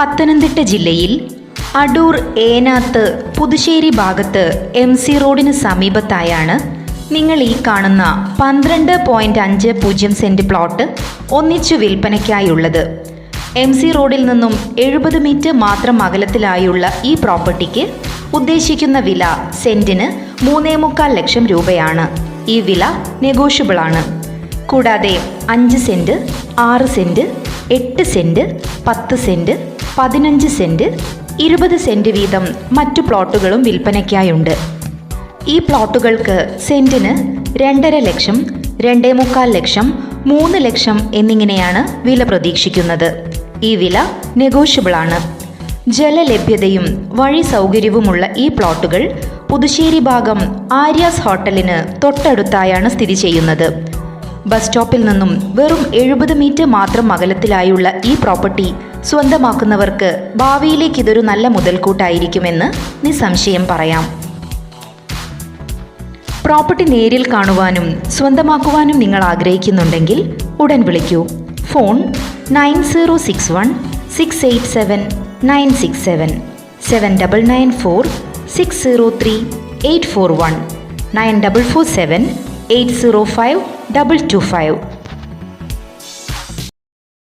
പത്തനംതിട്ട ജില്ലയിൽ അടൂർ ഏനാത്ത് പുതുശ്ശേരി ഭാഗത്ത് M C റോഡിന് സമീപത്തായാണ് നിങ്ങൾ ഈ കാണുന്ന പന്ത്രണ്ട് പോയിന്റ് അഞ്ച് പൂജ്യം സെന്റ് പ്ലോട്ട് ഒന്നിച്ചു വിൽപ്പനയ്ക്കായുള്ളത്. എം സി റോഡിൽ നിന്നും എഴുപത് മീറ്റർ മാത്രം അകലത്തിലായുള്ള ഈ പ്രോപ്പർട്ടിക്ക് ഉദ്ദേശിക്കുന്ന വില സെന്റിന് മൂന്നേ മുക്കാൽ ലക്ഷം രൂപയാണ്. ഈ വില നെഗോഷ്യബിൾ ആണ്. കൂടാതെ അഞ്ച് സെന്റ് ആറ് സെന്റ് എട്ട് സെന്റ് പത്ത് സെന്റ് പതിനഞ്ച് സെന്റ് ഇരുപത് സെന്റ് വീതം മറ്റു പ്ലോട്ടുകളും വിൽപ്പനയ്ക്കായുണ്ട്. ഈ പ്ലോട്ടുകൾക്ക് സെന്റിന് രണ്ടര ലക്ഷം രണ്ടേ മുക്കാൽ ലക്ഷം മൂന്ന് ലക്ഷം എന്നിങ്ങനെയാണ് വില പ്രതീക്ഷിക്കുന്നത്. ഈ വില നെഗോഷ്യബിൾ ആണ് ജലലഭ്യതയും വഴി സൗകര്യവുമുള്ള ഈ പ്ലോട്ടുകൾ പുതുശ്ശേരി ഭാഗം ആര്യാസ് ഹോട്ടലിന് തൊട്ടടുത്തായാണ് സ്ഥിതി ചെയ്യുന്നത്. ബസ് സ്റ്റോപ്പിൽ നിന്നും വെറും എഴുപത് മീറ്റർ മാത്രം അകലത്തിലായുള്ള ഈ പ്രോപ്പർട്ടി സ്വന്തമാക്കുന്നവർക്ക് ഭാവിയിലേക്ക് ഇതൊരു നല്ല മുതൽക്കൂട്ടായിരിക്കുമെന്ന് നിസ്സംശയം പറയാം. പ്രോപ്പർട്ടി നേരിൽ കാണുവാനും സ്വന്തമാക്കുവാനും നിങ്ങൾ ആഗ്രഹിക്കുന്നുണ്ടെങ്കിൽ ഉടൻ വിളിക്കൂ. Phone nine zero six one six eight seven nine six seven seven double nine four six zero three eight four one nine double four seven eight zero five double two five.